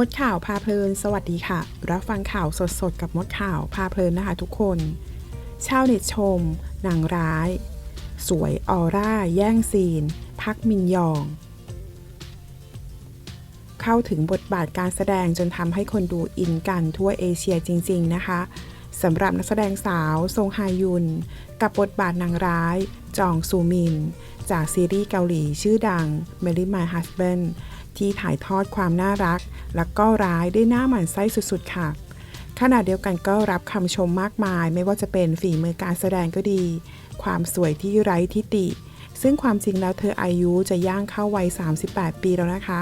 มดข่าวพาเพลิน สวัสดีค่ะ รับฟังข่าวสดๆ กับมดข่าวพาเพลินนะคะทุกคนชาวเน็ตชมนางร้าย สวยออร่า แย่งซีน พักมินยอง เข้าถึงบทบาทการแสดงจนทำให้คนดูอินกันทั่วเอเชียจริง ๆ นะคะสำหรับนักแสดงสาวซงฮายุน กับบทบาทนางร้าย จองซูมิน จากซีรีส์เกาหลีชื่อดัง Marry My Husband ที่ถ่ายทอดความน่ารัก และก็ร้ายได้หน้าหมันไส้สุดๆ ค่ะ ขณะเดียวกันก็รับคำชมมากมาย ไม่ว่าจะเป็นฝีมือการแสดงก็ดี ความสวยที่ไร้ทิฏฐิซึ่งความจริงแล้วเธออายุจะย่างเข้าวัย 38 ปีแล้วนะคะ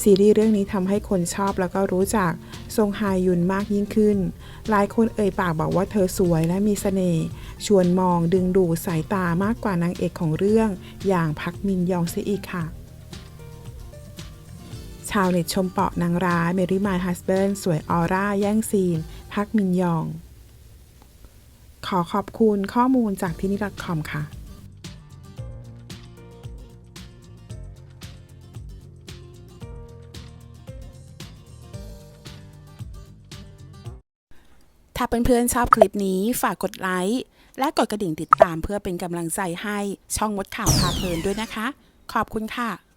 ซีรีส์เรื่องนี้ทำให้คนชอบแล้วก็รู้จักซงฮายุนมากยิ่งขึ้น หลายคนเอ่ยปากบอกว่าเธอสวยและมีเสน่ห์ชวนมองดึงดูดสายตามากกว่านางเอกของเรื่อง อย่างพักมินยองเสียอีกค่ะ ชาวเน็ตชมเปาะนางร้ายเมรี่มายฮัสเบิร์นสวยออร่า แย่งซีน พักมินยอง ขอขอบคุณข้อมูลจากที่นี่ .com ค่ะถ้าเพื่อนๆชอบคลิปนี้ฝากกดไลค์ และกดกระดิ่งติดตามเพื่อเป็นกำลังใจให้ช่องมดข่าวพาเพลินด้วยนะคะ ขอบคุณค่ะ